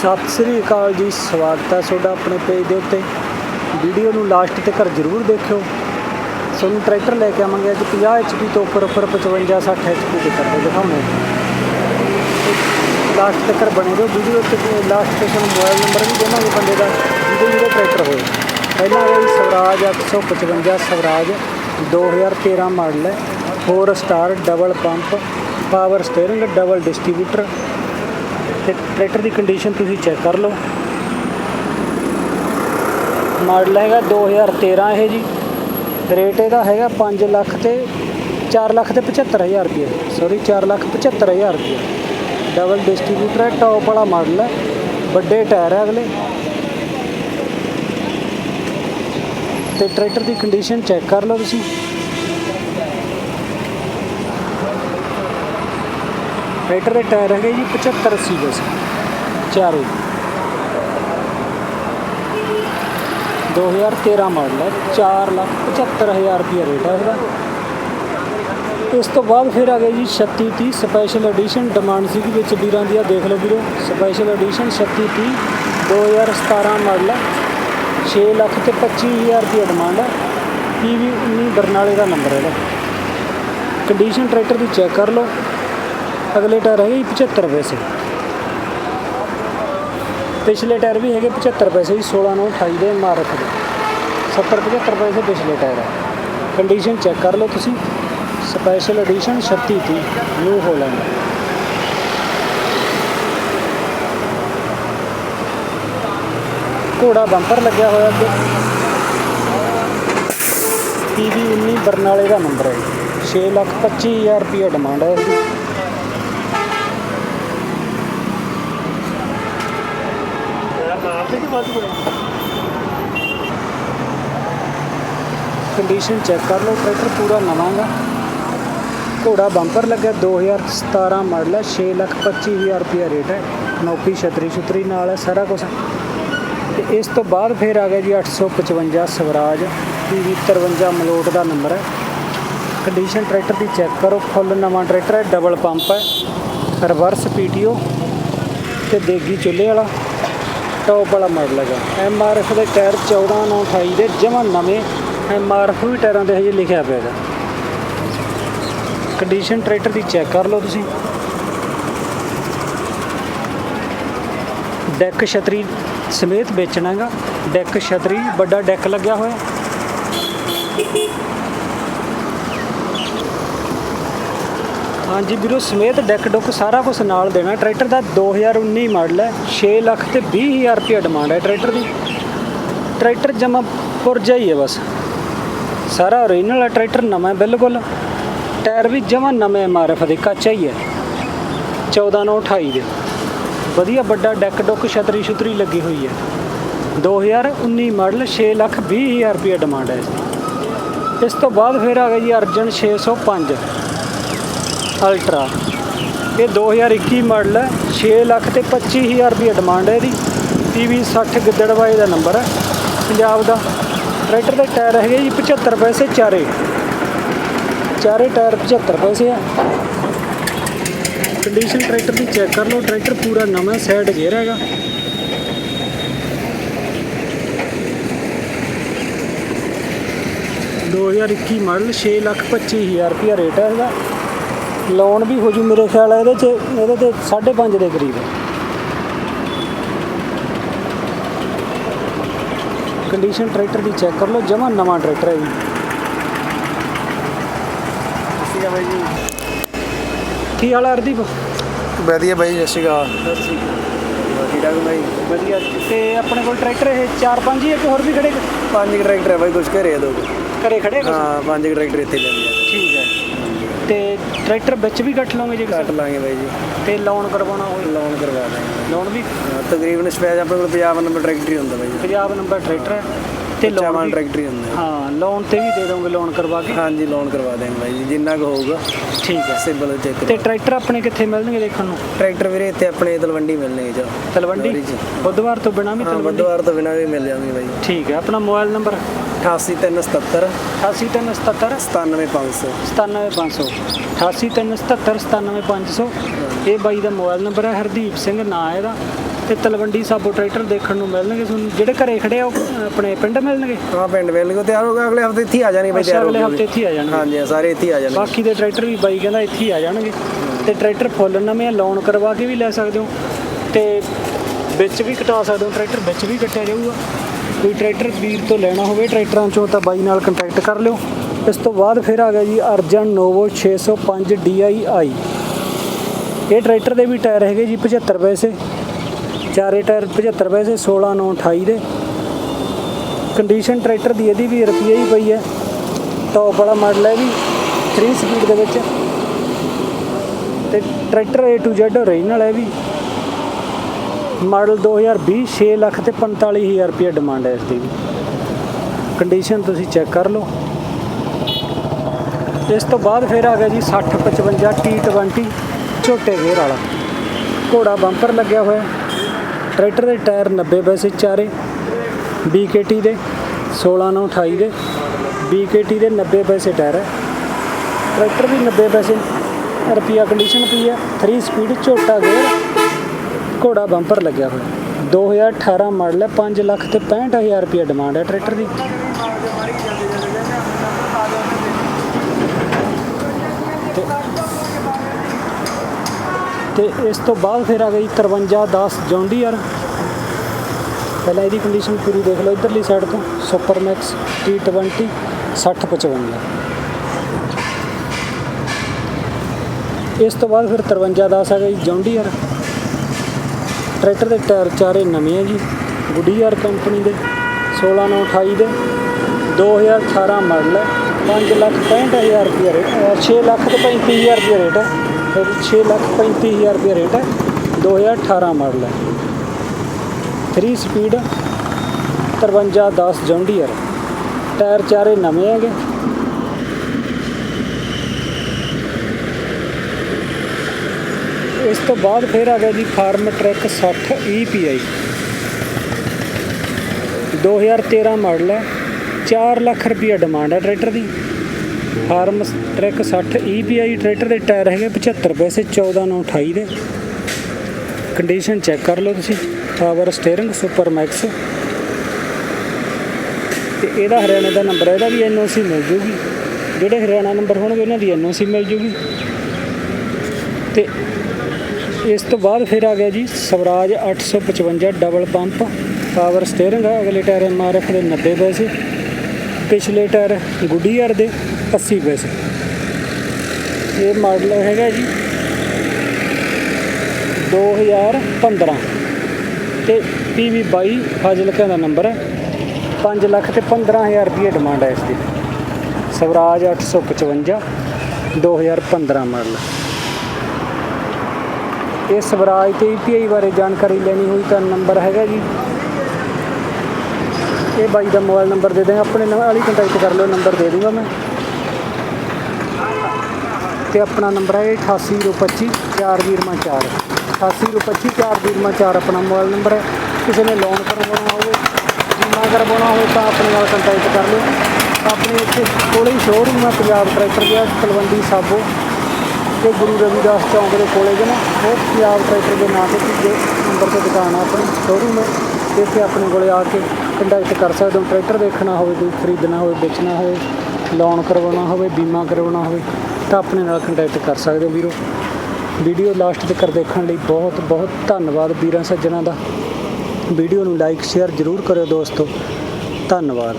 ਸਤਿ ਸ੍ਰੀ ਅਕਾਲ ਜੀ, ਸਵਾਗਤ ਹੈ ਤੁਹਾਡਾ ਆਪਣੇ ਪੇਜ ਦੇ ਉੱਤੇ। ਵੀਡੀਓ ਨੂੰ ਲਾਸਟ ਤੱਕ ਜ਼ਰੂਰ ਦੇਖਿਓ। ਤੁਹਾਨੂੰ ਟਰੈਕਟਰ ਲੈ ਕੇ ਆਵਾਂਗੇ ਅੱਜ 50 HP ਤੋਂ ਉੱਪਰ ਉੱਪਰ 55 60 HP ਦੇ ਕਰਦੇ ਦਿਖਾਉਂਦੇ ਲਾਸਟ ਤੱਕ ਬਣੇ ਰਹੋ ਵੀਡੀਓ ਤੇ ਲਾਸਟ ਤੇ ਤੁਹਾਨੂੰ ਮੋਬਾਈਲ ਨੰਬਰ ਵੀ ਦੇਵਾਂਗੇ ਬੰਦੇ ਦਾ, ਜਿਹਦੇ ਜਿਹਦੇ ਟਰੈਕਟਰ ਹੋਏ। ਪਹਿਲਾਂ ਹੈ ਜੀ ਸਵਰਾਜ 855 ਸਵਰਾਜ 2013 ਮਾਡਲ ਹੈ। 4 star double pump power steering double distributor ਤੇ ਟਰੈਕਟਰ ਦੀ ਕੰਡੀਸ਼ਨ ਤੁਸੀਂ ਚੈੱਕ ਕਰ ਲਓ। ਮਾਡਲ ਹੈਗਾ 2013 ਇਹ ਜੀ। ਰੇਟ ਇਹਦਾ ਹੈਗਾ 5 ਲੱਖ ਤੇ 4 ਲੱਖ ਤੇ 75000 ਰੁਪਏ। ਸੌਰੀ 4 ਲੱਖ 75000 ਰੁਪਏ। ਡਬਲ ਡਿਸਟ੍ਰੀਬਿਊਟਰ ਹੈ ਟੌਪ ਵਾਲਾ ਮਾਡਲ ਹੈ। ਵੱਡੇ ਟਾਇਰ ਹੈ ਅਗਲੇ। ਤੇ ਟਰੈਕਟਰ ਦੀ ਕੰਡੀਸ਼ਨ ਚੈੱਕ ਕਰ ਲਓ ਤੁਸੀਂ। ਟਰੈਕਟਰ ਦੇ ਟਾਇਰ ਹੈਗੇ ਜੀ 75 80 ਬਸ ਚਾਰੇ। 2013 ਮਾਡਲ ਹੈ 4 ਲੱਖ 75000 ਰੁਪਏ ਰੇਟ ਹੈ ਇਹਦਾ। ਇਸ ਤੋਂ ਬਾਅਦ ਫਿਰ ਆ ਗਿਆ ਜੀ 3630 ਸਪੈਸ਼ਲ ਐਡੀਸ਼ਨ ਡਿਮਾਂਡ ਸੀਗੀ ਵਿੱਚ ਵੀਰਾਂ ਦੀ ਆ ਦੇਖ ਲਓ ਵੀਰੋ ਸਪੈਸ਼ਲ ਐਡੀਸ਼ਨ 3630 2017 ਮਾਡਲ ਹੈ। 6 ਲੱਖ ਤੇ 25000 ਰੁਪਏ ਡਿਮਾਂਡ ਹੈ। ਪੀਵੀ 19 ਬਰਨਾਲੇ ਦਾ ਨੰਬਰ ਹੈ ਇਹਦਾ। ਕੰਡੀਸ਼ਨ ਟਰੈਕਟਰ ਦੀ ਚੈੱਕ ਕਰ ਲਓ। ਅਗਲੇ ਟਾਇਰ ਹੈਗੇ ਜੀ 75 ਪੈਸੇ। ਪਿਛਲੇ ਟਾਇਰ ਵੀ ਹੈਗੇ 75 ਪੈਸੇ ਜੀ 16 ਨੂੰ 28 ਦੇ ਮਾਰਕ ਦੇ। 70 75 ਪੈਸੇ ਪਿਛਲੇ ਟਾਇਰ ਹੈ ਕੰਡੀਸ਼ਨ ਚੈੱਕ ਕਰ ਲਓ ਤੁਸੀਂ। ਸਪੈਸ਼ਲ ਐਡੀਸ਼ਨ 36 ਤੀ ਨਿਊ ਹੋਲੈਂਡ ਘੋੜਾ ਬੰਪਰ ਲੱਗਿਆ ਹੋਇਆ ਅੱਗੇ। ਪੀਵੀ 19 ਬਰਨਾਲੇ ਦਾ ਨੰਬਰ ਹੈ। 6 ਲੱਖ 25000 ਰੁਪਏ ਡਿਮਾਂਡ ਹੈ। ਇਹਦੀ ਕੰਡੀਸ਼ਨ ਚੈੱਕ ਕਰ ਲਓ, ਟਰੈਕਟਰ ਪੂਰਾ ਨਵਾਂ ਗਾ। ਘੋੜਾ ਬੰਪਰ ਲੱਗਿਆ 2017 ਮਾਡਲ ਹੈ 6 ਲੱਖ 25000 ਰੁਪਏ ਰੇਟ ਹੈ। ਨੌਪੀ ਛਤਰੀ ਛੁਤਰੀ ਨਾਲ ਹੈ, ਸਾਰਾ ਕੁਝ ਤੇ ਇਸ ਤੋਂ ਬਾਅਦ ਫਿਰ ਆ ਗਿਆ ਜੀ 855 ਸਵਰਾਜ ਪੀਵੀ 53 ਮਲੋਟ ਦਾ ਨੰਬਰ ਹੈ। ਕੰਡੀਸ਼ਨ ਟਰੈਕਟਰ ਦੀ ਚੈੱਕ ਕਰੋ, ਫੁੱਲ ਨਵਾਂ ਟਰੈਕਟਰ ਹੈ ਡਬਲ ਪੰਪ ਹੈ। ਰਿਵਰਸ ਪੀਟੀਓ ਤੇ ਦੇਗੀ ਚੁੱਲ੍ਹੇ ਵਾਲਾ। ਟੌਪ ਵਾਲਾ ਮਾਡਲ ਹੈਗਾ। ਐਮ ਆਰ ਐਫ ਦੇ ਟਾਇਰ 14 9 28 ਦੇ ਜਮਾਂ ਨਵੇਂ ਐਮ ਆਰ ਐਫ ਵੀ ਟਾਇਰਾਂ ਦੇ ਹਜੇ ਲਿਖਿਆ ਪਿਆ ਹੈਗਾ। ਕੰਡੀਸ਼ਨ ਟਰੈਕਟਰ ਦੀ ਚੈੱਕ ਕਰ ਲਓ ਤੁਸੀਂ। ਡੈਕ ਛਤਰੀ ਸਮੇਤ ਵੇਚਣਾ ਹੈਗਾ। ਡੈਕ ਛਤਰੀ ਵੱਡਾ ਡੈਕ ਲੱਗਿਆ ਹੋਇਆ। ਹਾਂਜੀ ਵੀਰੋ, ਸਮੇਤ ਡੈਕ ਡੁੱਕ ਸਾਰਾ ਕੁਝ ਨਾਲ ਦੇਣਾ। ਟਰੈਕਟਰ ਦਾ 2019 ਮਾਡਲ ਹੈ 6 ਲੱਖ ਤੇ 20000 ਰੁਪਏ ਡਿਮਾਂਡ ਹੈ ਟਰੈਕਟਰ ਦੀ। ਟਰੈਕਟਰ ਜਮਾ ਪੁਰਜਾ ਹੀ ਹੈ ਬਸ। ਸਾਰਾ ਓਰੀਜਨਲ ਹੈ, ਟਰੈਕਟਰ ਨਵਾਂ ਬਿਲਕੁਲ। ਟਾਇਰ ਵੀ ਜਮਾ ਨਵੇਂ ਐਮਆਰਐਫ ਦੇ, ਕੱਚਾ ਹੀ ਹੈ। 14 ਨੂੰ 28 ਦੇ। ਵਧੀਆ ਵੱਡਾ ਡੈਕ ਡੁੱਕ ਛਤਰੀ ਛੁਤਰੀ ਲੱਗੀ ਹੋਈ ਹੈ। 2019 ਮਾਡਲ 6 ਲੱਖ 20000 ਰੁਪਏ ਡਿਮਾਂਡ ਹੈ ਇਸ ਇਸ ਤੋਂ ਬਾਅਦ ਫਿਰ ਆ ਗਿਆ ਜੀ ਅਰਜਨ 605 ਅਲਟਰਾ। ਇਹ 2021 ਮਾਡਲ ਹੈ 6 ਲੱਖ ਤੇ 25000 ਰੁਪਏ ਡਿਮਾਂਡ ਹੈ ਇਹਦੀ। ਪੀਵੀ 60 ਗਿੱਦੜਵਾਏ ਦਾ ਨੰਬਰ ਹੈ। ਪੰਜਾਬ ਦਾ ਟਰੈਕਟਰ ਦੇ ਟਾਇਰ ਹੈਗੇ ਜੀ 75 ਪੈਸੇ ਚਾਰੇ। ਚਾਰੇ ਟਾਇਰ 75 ਪੈਸੇ ਆ। ਕੰਡੀਸ਼ਨ ਟਰੈਕਟਰ ਦੀ ਚੈੱਕ ਕਰ ਲਓ, ਟਰੈਕਟਰ ਪੂਰਾ ਨਵਾਂ ਸਾਈਡ ਗੇਅਰ ਹੈਗਾ। ਦੋ ਹਜ਼ਾਰ ਇੱਕੀ ਮਾਡਲ 6 ਲੱਖ 25000 ਰੁਪਇਆ ਰੇਟ ਹੈ ਇਹਦਾ। ਲੋਨ ਵੀ ਹੋ ਜੂ ਮੇਰੇ ਖਿਆਲ ਹੈ ਇਹਦੇ 'ਚ ਇਹਦੇ ਤੇ 5.5 ਦੇ ਕਰੀਬ ਹੈ। ਕੰਡੀਸ਼ਨ ਟਰੈਕਟਰ ਦੀ ਚੈੱਕ ਕਰ ਲਓ ਜਮਾ ਨਵਾਂ ਟਰੈਕਟਰ ਹੈ ਜੀ। ਕੀ ਹਾਲ ਹੈ ਹਰਦੀਪ? ਵਧੀਆ ਬਾਈ ਸਤਿ ਸ਼੍ਰੀ ਅਕਾਲ। ਠੀਕ ਠਾਕ ਬਾਈ? ਵਧੀਆ। ਤੇ ਆਪਣੇ ਕੋਲ ਟਰੈਕਟਰ ਇਹ 4-5 ਹੀ ਹੈ ਕਿ ਹੋਰ ਵੀ ਖੜੇ ਪੰਜ ਟਰੈਕਟਰ ਹੈ ਬਾਈ ਕੁਝ ਘਰੇ ਆ ਦੋ। ਘਰੇ ਖੜੇ? ਹਾਂ ਪੰਜ ਟਰੈਕਟਰ ਇੱਥੇ ਲੈਂਦੇ ਹੈ ਤੇ ਟਰੈਕਟਰ ਵਿੱਚ ਵੀ ਕੱਟ ਲਓਗੇ ਜੇ ਕੱਟ ਲਾਂਗੇ ਬਾਈ ਜੀ। ਤੇ ਲੋਨ ਕਰਵਾਉਣਾ ਹੋਵੇ? ਲੋਨ ਕਰਵਾ ਦਾਂਗੇ। ਲੋਨ ਵੀ? ਤਕਰੀਬਨ ਸਪੈਸ ਆਪਣੇ ਕੋਲ 50 ਨੰਬਰ ਟਰੈਕਟਰ ਹੀ ਹੁੰਦਾ ਬਾਈ ਜੀ। ਪੰਜਾਬ ਨੰਬਰ ਟਰੈਕਟਰ ਹੈ ਤੇ ਲੋਨ ਟਰੈਕਟਰ ਹੀ ਹੁੰਦਾ ਹਾਂ ਲੋਨ ਤੇ ਵੀ ਦੇ ਦੋਗੇ ਲੋਨ ਕਰਵਾ ਕੇ? ਹਾਂਜੀ ਲੋਨ ਕਰਵਾ ਦਾਂਗੇ ਬਾਈ ਜੀ ਜਿੰਨਾ ਕੁ ਹੋਊਗਾ। ਠੀਕ ਹੈ। ਸਿੰਬਲ ਚੈੱਕ ਤੇ ਟਰੈਕਟਰ ਆਪਣੇ ਕਿੱਥੇ ਮਿਲਣਗੇ ਦੇਖਣ ਨੂੰ? ਟਰੈਕਟਰ ਵੀਰੇ ਇੱਥੇ ਆਪਣੇ ਤਲਵੰਡੀ ਮਿਲਣੇ ਜੀ। ਤਲਵੰਡੀ। ਬੁੱਧਵਾਰ ਤੋਂ ਬਿਨਾਂ ਵੀ ਤਲਵੰਡੀ? ਬੁੱਧਵਾਰ ਤੋਂ ਬਿਨਾਂ ਵੀ ਮਿਲ ਜਾਣਗੇ ਬਾਈ ਠੀਕ ਹੈ ਆਪਣਾ ਮੋਬਾਈਲ ਨੰਬਰ 88377 88377 97500 97500 88377 97500 ਇਹ ਬਾਈ ਦਾ ਮੋਬਾਈਲ ਨੰਬਰ ਹੈ ਹਰਦੀਪ ਸਿੰਘ ਨਾਂ ਹੈ ਇਹਦਾ। ਤੇ ਤਲਵੰਡੀ ਸਾਬੋ ਟਰੈਕਟਰ ਦੇਖਣ ਨੂੰ ਮਿਲਣਗੇ ਤੁਹਾਨੂੰ। ਜਿਹੜੇ ਘਰੇ ਖੜੇ ਆ ਉਹ ਆਪਣੇ ਪਿੰਡ ਮਿਲਣਗੇ? ਹਾਂ ਪਿੰਡ ਕੋ ਤਿਆਰ ਹੋ ਗਿਆ ਅਗਲੇ ਹਫ਼ਤੇ ਇੱਥੇ ਆ ਜਾਣੀ ਬਈ ਤਿਆਰ ਅਗਲੇ ਹਫ਼ਤੇ ਇੱਥੇ ਆ ਜਾਣਗੇ। ਹਾਂਜੀ ਸਾਰੇ ਇੱਥੇ ਆ ਜਾਣਗੇ। ਬਾਕੀ ਦੇ ਟਰੈਕਟਰ ਵੀ ਬਾਈ ਕਹਿੰਦਾ ਇੱਥੇ ਆ ਜਾਣਗੇ। ਤੇ ਟਰੈਕਟਰ ਫੁੱਲ ਨਵੇਂ ਲੋਨ ਕਰਵਾ ਕੇ ਵੀ ਲੈ ਸਕਦੇ ਹੋ। ਤੇ ਵਿੱਚ ਵੀ ਕਟਾ ਸਕਦੇ ਹੋ ਟਰੈਕਟਰ ਵਿੱਚ ਵੀ ਕੱਟਿਆ ਜਾਊਗਾ। ਕੋਈ ਟਰੈਕਟਰ ਵੀਰ ਤੋਂ ਲੈਣਾ ਹੋਵੇ ਟਰੈਕਟਰਾਂ ਚੋਂ ਤਾਂ ਬਾਈ ਨਾਲ ਕੰਟੈਕਟ ਕਰ ਲਿਓ। ਇਸ ਤੋਂ ਬਾਅਦ ਫਿਰ ਆ ਗਿਆ ਜੀ ਅਰਜਨ ਨੋਵੋ 605 DII ਇਹ ਟਰੈਕਟਰ ਦੇ ਵੀ ਟਾਇਰ ਹੈਗੇ ਜੀ 75 ਪੈਸੇ। ਚਾਰੇ ਟਾਇਰ 75 ਪੈਸੇ 16 9 28 ਦੇ। ਕੰਡੀਸ਼ਨ ਟਰੈਕਟਰ ਦੀ ਇਹਦੀ ਵੀ ਰੁਪਈਏ ਹੀ ਪਈ ਹੈ। ਟੌਪ ਵਾਲਾ ਮਾਡਲ ਹੈ ਵੀ 3 ਸਪੀਡ ਦੇ ਵਿੱਚ। ਤੇ tractor A to Z original ਹੈ ਵੀ ਮਾਡਲ 2020 6 ਲੱਖ ਤੇ 45000 ਰੁਪਏ ਡਿਮਾਂਡ ਹੈ ਇਸ ਦੀ ਕੰਡੀਸ਼ਨ ਤੁਸੀਂ ਚੈੱਕ ਕਰ ਲਓ। ਇਸ ਤੋਂ ਬਾਅਦ ਫਿਰ ਆ ਗਿਆ ਜੀ 60 55 T20 ਝੋਟੇ ਗੇਅਰ ਵਾਲਾ। ਘੋੜਾ ਬੰਪਰ ਲੱਗਿਆ ਹੋਇਆ। ਟਰੈਕਟਰ ਦੇ ਟਾਇਰ 90 ਪੈਸੇ ਚਾਰੇ। BKT ਦੇ 16 9 28 ਦੇ। BKT ਦੇ 90 ਪੈਸੇ ਟਾਇਰ ਹੈ। ਟਰੈਕਟਰ ਵੀ 90 ਪੈਸੇ ਰੁਪਿਆ ਕੰਡੀਸ਼ਨ ਪਈ ਹੈ? 3 ਸਪੀਡ ਝੋਟਾ ਗੇਅਰ ਘੋੜਾ ਬੰਪਰ ਲੱਗਿਆ ਹੋਇਆ। 2018 ਮਾਡਲ ਹੈ 5 ਲੱਖ ਤੇ 65000 ਰੁਪਏ ਡਿਮਾਂਡ ਹੈ ਟਰੈਕਟਰ ਦੀ। ਤੇ ਇਸ ਤੋਂ ਬਾਅਦ ਫਿਰ ਆ ਗਈ 5310 ਜੌਂਡੀਅਰ ਪਹਿਲਾਂ ਇਹਦੀ ਕੰਡੀਸ਼ਨ ਪੂਰੀ ਦੇਖ ਲਓ ਇਧਰਲੀ ਸਾਈਡ ਤੋਂ ਸੁਪਰ ਮੈਕਸ T20 6055 ਇਸ ਤੋਂ ਬਾਅਦ ਫਿਰ 5310 ਆ ਗਈ ਜੌਂਡੀਅਰ ਟਰੈਕਟਰ ਦੇ ਟਾਇਰ ਚਾਰੇ ਨਵੇਂ ਆ ਜੀ ਗੁੱਡੀਆਰ ਕੰਪਨੀ ਦੇ 16 9 28 ਦੇ 2018 ਮਾਡਲ ਹੈ 5 ਲੱਖ 65000 ਰੁਪਏ ਰੇਟ 6 ਲੱਖ ਤੇ 35000 ਰੁਪਏ ਰੇਟ ਹੈ ਫਿਰ 6 ਲੱਖ 35000 ਰੁਪਏ ਰੇਟ ਹੈ 2018 ਮਾਡਲ ਹੈ 3 ਸਪੀਡ 5310 ਜੌਂਡੀਅਰ, ਟਾਇਰ ਚਾਰੇ ਨਵੇਂ ਹੈਗੇ ਇਸ ਤੋਂ ਬਾਅਦ ਫਿਰ ਆ ਗਿਆ ਜੀ ਫਾਰਮ ਟਰੈਕ 60 EPI 2013 ਮਾਡਲ ਹੈ। 4 ਲੱਖ ਰੁਪਏ ਡਿਮਾਂਡ ਹੈ ਟਰੈਕਟਰ ਦੀ। ਫਾਰਮ ਟਰੈਕ 60 EPI ਟਰੈਕਟਰ ਦੇ ਟਾਇਰ ਹੈਗੇ 75 ਪੈਸੇ 14 ਨੂੰ 28 ਦੇ। ਕੰਡੀਸ਼ਨ ਚੈੱਕ ਕਰ ਲਓ ਤੁਸੀਂ। ਪਾਵਰ ਸਟੀਅਰਿੰਗ ਸੁਪਰ ਮੈਕਸ ਤੇ ਇਹਦਾ ਹਰਿਆਣਾ ਦਾ ਨੰਬਰ ਹੈ, ਇਹਦਾ ਵੀ ਐਨਓਸੀ ਮਿਲ ਜੂਗੀ। ਜਿਹੜੇ ਹਰਿਆਣਾ ਨੰਬਰ ਹੋਣਗੇ, ਉਹਨਾਂ ਦੀ ਐਨਓਸੀ ਮਿਲ ਜੂਗੀ। ਤੇ ਇਸ ਤੋਂ ਬਾਅਦ ਫਿਰ ਆ ਗਿਆ ਜੀ Swaraj 855 double pump power steering ਹੈ ਅਗਲੇ ਟਾਇਰ ਐਮਆਰਐਫ ਦੇ 90 ਪੈਸੇ, ਪਿਛਲੇ ਟਾਇਰ ਗੁੱਡੀਅਰ ਦੇ 80 ਪੈਸੇ। ਇਹ ਮਾਡਲ ਹੈਗਾ ਜੀ 2015 ਤੇ PV 22 ਫਾਜ਼ਿਲਕਾ ਦਾ ਨੰਬਰ ਹੈ 5 ਲੱਖ ਤੇ 15000 ਰੁਪਏ ਡਿਮਾਂਡ ਹੈ ਇਸ ਦੀ। ਸਵਰਾਜ 855 2015 ਮਾਡਲ ਇਹ ਸਵਰਾਜ ਤੇ EPI ਬਾਰੇ ਜਾਣਕਾਰੀ ਲੈਣੀ ਹੋਈ ਤਾਂ ਨੰਬਰ ਹੈਗਾ ਜੀ। ਇਹ ਬਾਈ ਦਾ ਮੋਬਾਈਲ ਨੰਬਰ ਦੇ ਦੇਂ ਆਪਣੇ ਨਾਲ ਹੀ ਕੰਟੈਕਟ ਕਰ ਲਿਓ, ਨੰਬਰ ਦੇ ਦੂੰਗਾ ਮੈਂ। ਤੇ ਆਪਣਾ ਨੰਬਰ ਹੈ 88025 404 88025 404 ਆਪਣਾ ਮੋਬਾਈਲ ਨੰਬਰ ਹੈ। ਕਿਸੇ ਨੇ ਲੋਨ ਕਰਵਾਉਣਾ ਹੋਵੇ, ਬੀਮਾ ਕਰਵਾਉਣਾ ਹੋਵੇ ਤਾਂ ਆਪਣੇ ਨਾਲ ਕੰਟੈਕਟ ਕਰ ਲਿਓ। ਆਪਣੇ ਇੱਥੇ ਕੋਲੇ ਹੀ ਸ਼ੋਰੂਮ ਹੈ, ਪੰਜਾਬ ਟਰੈਕਟਰ ਦਾ ਤਲਵੰਡੀ ਸਾਬੋ। ਤੇ ਗੁਰੂ ਰਵਿਦਾਸ ਚੌਂਕ ਦੇ ਕੋਲੇ ਜੇ ਨਾ। ਉਹ ਪੰਜਾਬ ਟਰੈਕਟਰ ਦੇ ਨਾਂ ਤੇ ਤੀਜੇ ਨੰਬਰ ਤੇ ਦੁਕਾਨ ਆ ਆਪਣੀ ਸ਼ੋਰੂਮ ਹੈ। ਇੱਥੇ ਆਪਣੇ ਕੋਲੇ ਆ ਕੇ ਕੰਟੈਕਟ ਕਰ ਸਕਦੇ ਹੋ। ਟਰੈਕਟਰ ਦੇਖਣਾ ਹੋਵੇ, ਕੋਈ ਖਰੀਦਣਾ ਹੋਵੇ, ਵੇਚਣਾ ਹੋਵੇ ਲੋਨ ਕਰਵਾਉਣਾ ਹੋਵੇ, ਬੀਮਾ ਕਰਵਾਉਣਾ ਹੋਵੇ, ਤਾਂ ਆਪਣੇ ਨਾਲ ਕੰਟੈਕਟ ਕਰ ਸਕਦੇ ਹੋ ਵੀਰੋ। ਵੀਡੀਓ ਲਾਸਟ ਤੱਕ ਦੇਖਣ ਲਈ ਬਹੁਤ ਬਹੁਤ ਧੰਨਵਾਦ ਵੀਰਾਂ ਸੱਜਣਾ ਦਾ। ਵੀਡੀਓ ਨੂੰ ਲਾਈਕ ਸ਼ੇਅਰ ਜ਼ਰੂਰ ਕਰਿਓ ਦੋਸਤੋ। ਧੰਨਵਾਦ।